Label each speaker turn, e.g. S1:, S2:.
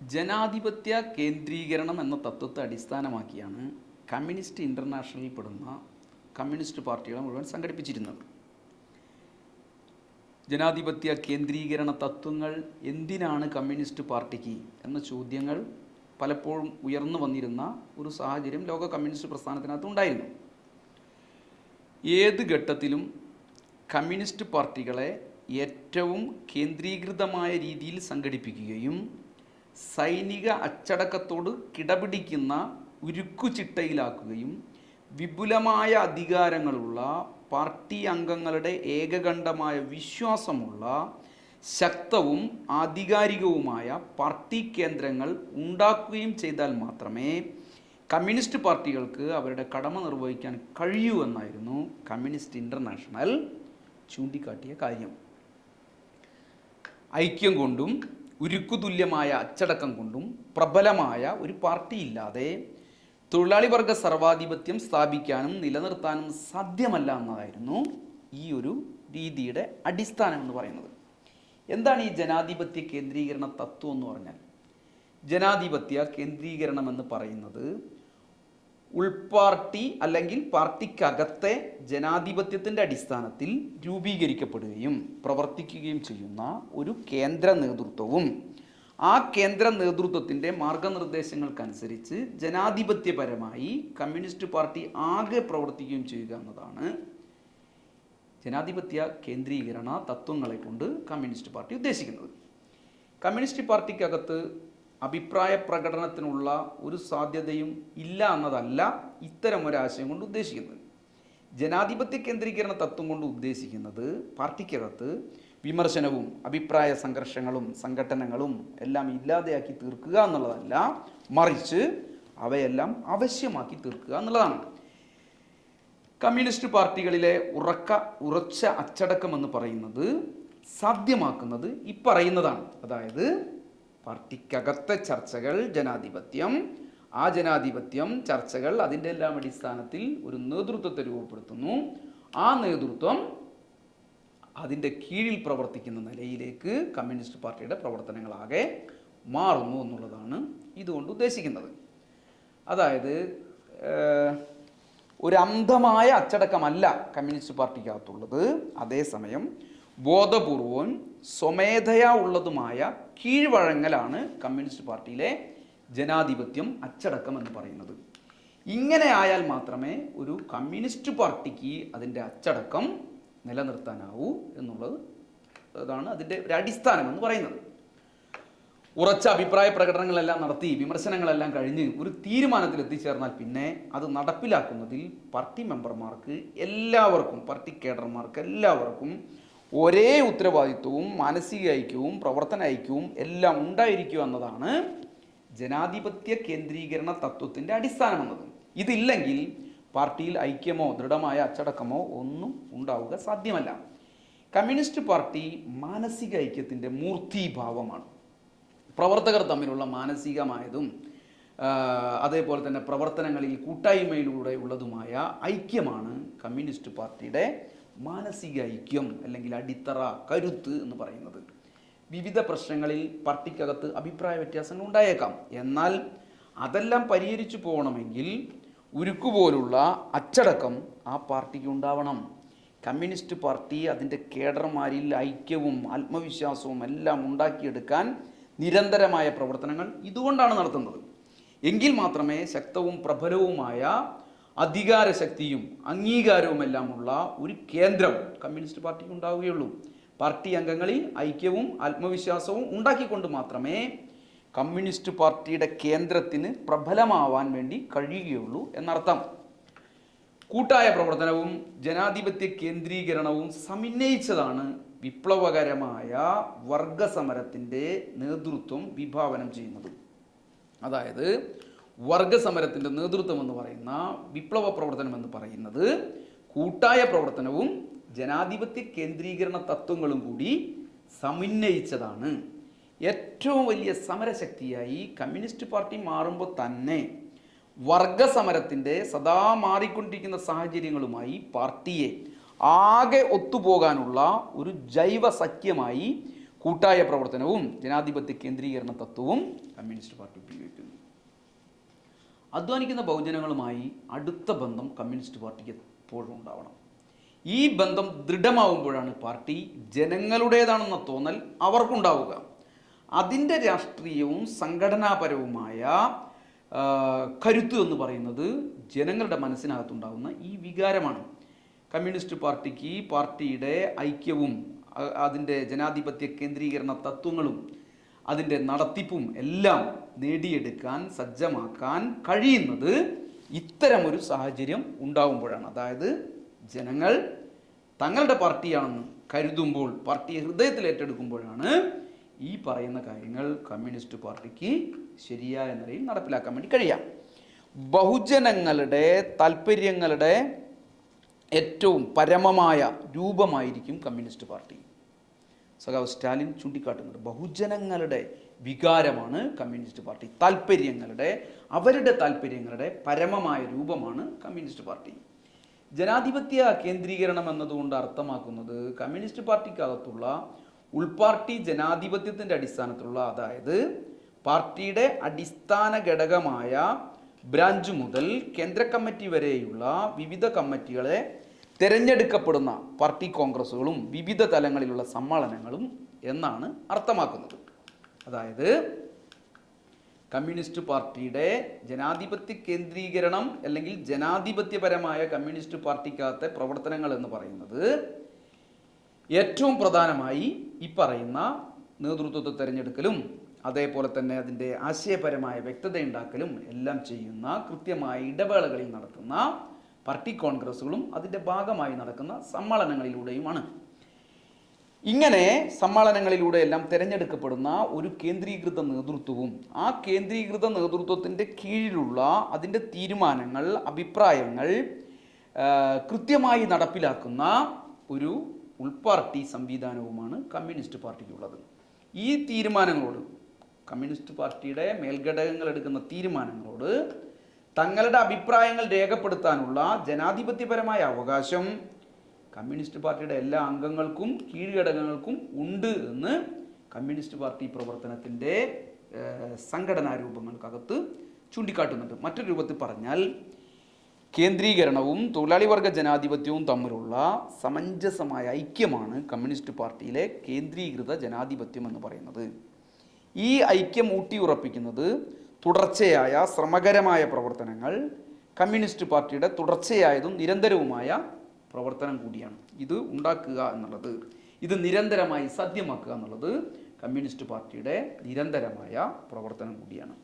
S1: ജനാധിപത്യ കേന്ദ്രീകരണം എന്ന തത്വത്തെ അടിസ്ഥാനമാക്കിയാണ് കമ്മ്യൂണിസ്റ്റ് ഇന്റർനാഷണലിൽ പെടുന്ന കമ്മ്യൂണിസ്റ്റ് പാർട്ടികളെ മുഴുവൻ സംഘടിപ്പിച്ചിരുന്നത്. ജനാധിപത്യ കേന്ദ്രീകരണ തത്വങ്ങൾ എന്തിനാണ് കമ്മ്യൂണിസ്റ്റ് പാർട്ടിക്ക് എന്ന ചോദ്യങ്ങൾ പലപ്പോഴും ഉയർന്നു വന്നിരുന്ന ഒരു സാഹചര്യം ലോക കമ്മ്യൂണിസ്റ്റ് പ്രസ്ഥാനത്തിനകത്ത് ഉണ്ടായിരുന്നു. ഏത് ഘട്ടത്തിലും കമ്മ്യൂണിസ്റ്റ് പാർട്ടികളെ ഏറ്റവും കേന്ദ്രീകൃതമായ രീതിയിൽ സംഘടിപ്പിക്കുകയും സൈനിക അച്ചടക്കത്തോട് കിടപിടിക്കുന്ന ഉരുക്കുചിട്ടയിലാക്കുകയും വിപുലമായ അധികാരങ്ങളുള്ള പാർട്ടി അംഗങ്ങളുടെ ഏകകണ്ഠമായ വിശ്വാസമുള്ള ശക്തവും ആധികാരികവുമായ പാർട്ടി കേന്ദ്രങ്ങൾ ഉണ്ടാക്കുകയും ചെയ്താൽ മാത്രമേ കമ്മ്യൂണിസ്റ്റ് പാർട്ടികൾക്ക് അവരുടെ കടമ നിർവഹിക്കാൻ കഴിയൂ എന്നായിരുന്നു കമ്മ്യൂണിസ്റ്റ് ഇന്റർനാഷണൽ ചൂണ്ടിക്കാട്ടിയ കാര്യം. ഐക്യം കൊണ്ടും ഉരുക്കുതുല്യമായ അച്ചടക്കം കൊണ്ടും പ്രബലമായ ഒരു പാർട്ടി ഇല്ലാതെ തൊഴിലാളി വർഗ സർവാധിപത്യം സ്ഥാപിക്കാനും നിലനിർത്താനും സാധ്യമല്ല എന്നതായിരുന്നു ഈ ഒരു രീതിയുടെ അടിസ്ഥാനം എന്ന് പറയുന്നത്. എന്താണ് ഈ ജനാധിപത്യ കേന്ദ്രീകരണ തത്വം എന്ന് പറഞ്ഞാൽ? ജനാധിപത്യ കേന്ദ്രീകരണം എന്ന് പറയുന്നത് ഉൾപാർട്ടി അല്ലെങ്കിൽ പാർട്ടിക്കകത്തെ ജനാധിപത്യത്തിന്റെ അടിസ്ഥാനത്തിൽ രൂപീകരിക്കപ്പെടുകയും പ്രവർത്തിക്കുകയും ചെയ്യുന്ന ഒരു കേന്ദ്ര നേതൃത്വവും ആ കേന്ദ്ര നേതൃത്വത്തിന്റെ മാർഗനിർദ്ദേശങ്ങൾക്കനുസരിച്ച് ജനാധിപത്യപരമായി കമ്മ്യൂണിസ്റ്റ് പാർട്ടി ആകെ പ്രവർത്തിക്കുകയും ചെയ്യുക എന്നതാണ് ജനാധിപത്യ കേന്ദ്രീകരണ തത്വങ്ങളെ കൊണ്ട് കമ്മ്യൂണിസ്റ്റ് പാർട്ടി ഉദ്ദേശിക്കുന്നത്. കമ്മ്യൂണിസ്റ്റ് പാർട്ടിക്കകത്ത് അഭിപ്രായ പ്രകടനത്തിനുള്ള ഒരു സാധ്യതയും ഇല്ല എന്നതല്ല ഇത്തരം ആശയം കൊണ്ട് ഉദ്ദേശിക്കുന്നത്. ജനാധിപത്യ കേന്ദ്രീകരണ തത്വം കൊണ്ട് ഉദ്ദേശിക്കുന്നത് പാർട്ടിക്കകത്ത് വിമർശനവും അഭിപ്രായ സംഘർഷങ്ങളും സംഘടനകളും എല്ലാം ഇല്ലാതെയാക്കി തീർക്കുക എന്നുള്ളതല്ല മറിച്ച് അവയെല്ലാം ആവശ്യമാക്കി തീർക്കുക എന്നുള്ളതാണ്. കമ്മ്യൂണിസ്റ്റ് പാർട്ടികളിലെ ഉറക്ക ഉറച്ച അച്ചടക്കം എന്ന് പറയുന്നത് സാധ്യമാക്കുന്നത് ഈ പറയുന്നതാണ്. അതായത് പാർട്ടിക്കകത്തെ ചർച്ചകൾ ജനാധിപത്യം ആ ജനാധിപത്യം ചർച്ചകൾ അതിന്റെ എല്ലാം അടിസ്ഥാനത്തിൽ ഒരു നേതൃത്വത്തെ രൂപപ്പെടുത്തുന്നു. ആ നേതൃത്വം അതിന്റെ കീഴിൽ പ്രവർത്തിക്കുന്ന നിലയിലേക്ക് കമ്മ്യൂണിസ്റ്റ് പാർട്ടിയുടെ പ്രവർത്തനങ്ങളാകെ മാറുന്നു എന്നുള്ളതാണ് ഇതുകൊണ്ട് ഉദ്ദേശിക്കുന്നത്. അതായത് ഒരു അന്ധമായ അച്ചടക്കമല്ല കമ്മ്യൂണിസ്റ്റ് പാർട്ടിക്കകത്തുള്ളത്. അതേസമയം ബോധപൂർവവും സ്വമേധയാ ഉള്ളതുമായ കീഴ്വഴങ്ങലാണ് കമ്മ്യൂണിസ്റ്റ് പാർട്ടിയിലെ ജനാധിപത്യം അച്ചടക്കം എന്ന് പറയുന്നത്. ഇങ്ങനെ ആയാൽ മാത്രമേ ഒരു കമ്മ്യൂണിസ്റ്റ് പാർട്ടിക്ക് അതിന്റെ അച്ചടക്കം നിലനിർത്താനാവൂ എന്നുള്ളത് അതാണ് അതിന്റെ ഒരു അടിസ്ഥാനം എന്ന് പറയുന്നത്. ഉറച്ച അഭിപ്രായ പ്രകടനങ്ങളെല്ലാം നടത്തി വിമർശനങ്ങളെല്ലാം കഴിഞ്ഞ് ഒരു തീരുമാനത്തിൽ എത്തിച്ചേർന്നാൽ പിന്നെ അത് നടപ്പിലാക്കുന്നതിൽ പാർട്ടി മെമ്പർമാർക്ക് എല്ലാവർക്കും പാർട്ടി കേഡർമാർക്ക് എല്ലാവർക്കും ഒരേ ഉത്തരവാദിത്വവും മാനസിക ഐക്യവും പ്രവർത്തന ഐക്യവും എല്ലാം ഉണ്ടായിരിക്കുക എന്നതാണ് ജനാധിപത്യ കേന്ദ്രീകരണ തത്വത്തിന്റെ അടിസ്ഥാനം എന്നത്. ഇതില്ലെങ്കിൽ പാർട്ടിയിൽ ഐക്യമോ ദൃഢമായ അച്ചടക്കമോ ഒന്നും ഉണ്ടാവുക സാധ്യമല്ല. കമ്മ്യൂണിസ്റ്റ് പാർട്ടി മാനസിക ഐക്യത്തിന്റെ മൂർത്തിഭാവമാണ്. പ്രവർത്തകർ തമ്മിലുള്ള മാനസികമായതും അതേപോലെ തന്നെ പ്രവർത്തനങ്ങളിൽ കൂട്ടായ്മയിലൂടെ ഉള്ളതുമായ ഐക്യമാണ് കമ്മ്യൂണിസ്റ്റ് പാർട്ടിയുടെ മാനസിക ഐക്യം അല്ലെങ്കിൽ അടിത്തറ കരുത്ത് എന്ന് പറയുന്നത്. വിവിധ പ്രശ്നങ്ങളിൽ പാർട്ടിക്കകത്ത് അഭിപ്രായ വ്യത്യാസങ്ങൾ ഉണ്ടായേക്കാം. എന്നാൽ അതെല്ലാം പരിഹരിച്ചു പോകണമെങ്കിൽ ഉരുക്കുപോലുള്ള അച്ചടക്കം ആ പാർട്ടിക്ക് ഉണ്ടാവണം. കമ്മ്യൂണിസ്റ്റ് പാർട്ടി അതിന്റെ കേഡർമാരിൽ ഐക്യവും ആത്മവിശ്വാസവും എല്ലാം ഉണ്ടാക്കിയെടുക്കാൻ നിരന്തരമായ പ്രവർത്തനങ്ങൾ ഇതുകൊണ്ടാണ് നടത്തുന്നത്. എങ്കിൽ മാത്രമേ ശക്തവും പ്രബലവുമായ അധികാരശക്തിയും അംഗീകാരവുമെല്ലാമുള്ള ഒരു കേന്ദ്രം കമ്മ്യൂണിസ്റ്റ് പാർട്ടിക്ക് ഉണ്ടാവുകയുള്ളൂ. പാർട്ടി അംഗങ്ങളിൽ ഐക്യവും ആത്മവിശ്വാസവും ഉണ്ടാക്കിക്കൊണ്ട് മാത്രമേ കമ്മ്യൂണിസ്റ്റ് പാർട്ടിയുടെ കേന്ദ്രത്തിന് പ്രബലമാവാൻ വേണ്ടി കഴിയുകയുള്ളൂ എന്നർത്ഥം. കൂട്ടായ പ്രവർത്തനവും ജനാധിപത്യ കേന്ദ്രീകരണവും സമന്വയിച്ചതാണ് വിപ്ലവകരമായ വർഗസമരത്തിന്റെ നേതൃത്വം വിഭാവനം ചെയ്യുന്നത്. അതായത് വർഗസമരത്തിന്റെ നേതൃത്വം എന്ന് പറയുന്ന വിപ്ലവ പ്രവർത്തനം എന്ന് പറയുന്നത് കൂട്ടായ പ്രവർത്തനവും ജനാധിപത്യ കേന്ദ്രീകരണ തത്വങ്ങളും കൂടി സമന്വയിച്ചതാണ്. ഏറ്റവും വലിയ സമരശക്തിയായി കമ്മ്യൂണിസ്റ്റ് പാർട്ടി മാറുമ്പോൾ തന്നെ വർഗസമരത്തിന്റെ സദാ മാറിക്കൊണ്ടിരിക്കുന്ന സാഹചര്യങ്ങളുമായി പാർട്ടിയെ ആകെ ഒത്തുപോകാനുള്ള ഒരു ജൈവ സഖ്യമായി കൂട്ടായ പ്രവർത്തനവും ജനാധിപത്യ കേന്ദ്രീകരണ തത്വവും കമ്മ്യൂണിസ്റ്റ് പാർട്ടി ഉപയോഗിക്കുന്നു. അധ്വാനിക്കുന്ന ബഹുജനങ്ങളുമായി അടുത്ത ബന്ധം കമ്മ്യൂണിസ്റ്റ് പാർട്ടിക്ക് എപ്പോഴും ഉണ്ടാവണം. ഈ ബന്ധം ദൃഢമാവുമ്പോഴാണ് പാർട്ടി ജനങ്ങളുടേതാണെന്ന തോന്നൽ അവർക്കുണ്ടാവുക. അതിന്റെ രാഷ്ട്രീയവും സംഘടനാപരവുമായ കരുത്ത് എന്ന് പറയുന്നത് ജനങ്ങളുടെ മനസ്സിനകത്തുണ്ടാകുന്ന ഈ വികാരമാണ്. കമ്മ്യൂണിസ്റ്റ് പാർട്ടിക്ക് പാർട്ടിയുടെ ഐക്യവും അതിന്റെ ജനാധിപത്യ കേന്ദ്രീകരണ തത്വങ്ങളും അതിന്റെ നടത്തിപ്പും എല്ലാം നേടിയെടുക്കാൻ സജ്ജമാക്കാൻ കഴിയുന്നത് ഇത്തരം ഒരു സാഹചര്യം ഉണ്ടാകുമ്പോഴാണ് അതായത് ജനങ്ങൾ തങ്ങളുടെ പാർട്ടിയാണെന്ന് കരുതുമ്പോൾ പാർട്ടിയെ ഹൃദയത്തിൽ ഏറ്റെടുക്കുമ്പോഴാണ് ഈ പറയുന്ന കാര്യങ്ങൾ കമ്മ്യൂണിസ്റ്റ് പാർട്ടിക്ക് ശരിയായ നിലയിൽ നടപ്പിലാക്കാൻ വേണ്ടി കഴിയാം ബഹുജനങ്ങളുടെ താല്പര്യങ്ങളുടെ ഏറ്റവും പരമമായ രൂപമായിരിക്കും കമ്മ്യൂണിസ്റ്റ് പാർട്ടി. സഖാവ് സ്റ്റാലിൻ ചൂണ്ടിക്കാട്ടുന്നുണ്ട്. ബഹുജനങ്ങളുടെ വികാരമാണ് കമ്മ്യൂണിസ്റ്റ് പാർട്ടി. താല്പര്യങ്ങളുടെ അവരുടെ താല്പര്യങ്ങളുടെ പരമമായ രൂപമാണ് കമ്മ്യൂണിസ്റ്റ് പാർട്ടി. ജനാധിപത്യ കേന്ദ്രീകരണം എന്നതുകൊണ്ട് അർത്ഥമാക്കുന്നത് കമ്മ്യൂണിസ്റ്റ് പാർട്ടിക്കകത്തുള്ള ഉൾപാർട്ടി ജനാധിപത്യത്തിന്റെ അടിസ്ഥാനത്തിലുള്ള അതായത് പാർട്ടിയുടെ അടിസ്ഥാന ഘടകമായ ബ്രാഞ്ച് മുതൽ കേന്ദ്ര കമ്മിറ്റി വരെയുള്ള വിവിധ കമ്മിറ്റികളെ തിരഞ്ഞെടുക്കപ്പെടുന്ന പാർട്ടി കോൺഗ്രസുകളും വിവിധ തലങ്ങളിലുള്ള സമ്മേളനങ്ങളും എന്നാണ് അർത്ഥമാക്കുന്നത്. അതായത് കമ്മ്യൂണിസ്റ്റ് പാർട്ടിയുടെ ജനാധിപത്യ കേന്ദ്രീകരണം അല്ലെങ്കിൽ ജനാധിപത്യപരമായ കമ്മ്യൂണിസ്റ്റ് പാർട്ടിക്കകത്തെ പ്രവർത്തനങ്ങൾ എന്ന് പറയുന്നത് ഏറ്റവും പ്രധാനമായി ഈ പറയുന്ന നേതൃത്വത്തെ തിരഞ്ഞെടുക്കലും അതേപോലെ തന്നെ അതിന്റെ ആശയപരമായ വ്യക്തത ഉണ്ടാക്കലും എല്ലാം ചെയ്യുന്ന കൃത്യമായ ഇടവേളകളിൽ നടത്തുന്ന പാർട്ടി കോൺഗ്രസുകളും അതിന്റെ ഭാഗമായി നടക്കുന്ന സമ്മേളനങ്ങളിലൂടെയുമാണ്. ഇങ്ങനെ സമ്മേളനങ്ങളിലൂടെ എല്ലാം തിരഞ്ഞെടുക്കപ്പെടുന്ന ഒരു കേന്ദ്രീകൃത നേതൃത്വവും ആ കേന്ദ്രീകൃത നേതൃത്വത്തിന്റെ കീഴിലുള്ള അതിന്റെ തീരുമാനങ്ങൾ അഭിപ്രായങ്ങൾ കൃത്യമായി നടപ്പിലാക്കുന്ന ഒരു ഉൾപാർട്ടി സംവിധാനവുമാണ് കമ്മ്യൂണിസ്റ്റ് പാർട്ടിക്കുള്ളത്. ഈ തീരുമാനങ്ങളോട് കമ്മ്യൂണിസ്റ്റ് പാർട്ടിയുടെ മേൽഘടകങ്ങൾ എടുക്കുന്ന തീരുമാനങ്ങളോട് തങ്ങളുടെ അഭിപ്രായങ്ങൾ രേഖപ്പെടുത്താനുള്ള ജനാധിപത്യപരമായ അവകാശം. കമ്മ്യൂണിസ്റ്റ് പാർട്ടിയുടെ എല്ലാ അംഗങ്ങൾക്കും കീഴ്ഘടകങ്ങൾക്കും ഉണ്ട് എന്ന് കമ്മ്യൂണിസ്റ്റ് പാർട്ടി പ്രവർത്തനത്തിന്റെ സംഘടനാ രൂപങ്ങൾക്കകത്ത് ചൂണ്ടിക്കാട്ടുന്നുണ്ട്. മറ്റൊരു രൂപത്തിൽ പറഞ്ഞാൽ കേന്ദ്രീകരണവും തൊഴിലാളി വർഗ ജനാധിപത്യവും തമ്മിലുള്ള സമഞ്ജസമായ ഐക്യമാണ് കമ്മ്യൂണിസ്റ്റ് പാർട്ടിയിലെ കേന്ദ്രീകൃത ജനാധിപത്യം എന്ന് പറയുന്നത്. ഈ ഐക്യം ഊട്ടിയുറപ്പിക്കുന്നത് തുടർച്ചയായ ശ്രമകരമായ പ്രവർത്തനങ്ങൾ കമ്മ്യൂണിസ്റ്റ് പാർട്ടിയുടെ തുടർച്ചയായതും നിരന്തരവുമായ പ്രവർത്തനം കൂടിയാണ്. ഇത് ഉണ്ടാക്കുക എന്നുള്ളത് ഇത് നിരന്തരമായി സാധ്യമാക്കുക എന്നുള്ളത് കമ്മ്യൂണിസ്റ്റ് പാർട്ടിയുടെ നിരന്തരമായ പ്രവർത്തനം കൂടിയാണ്.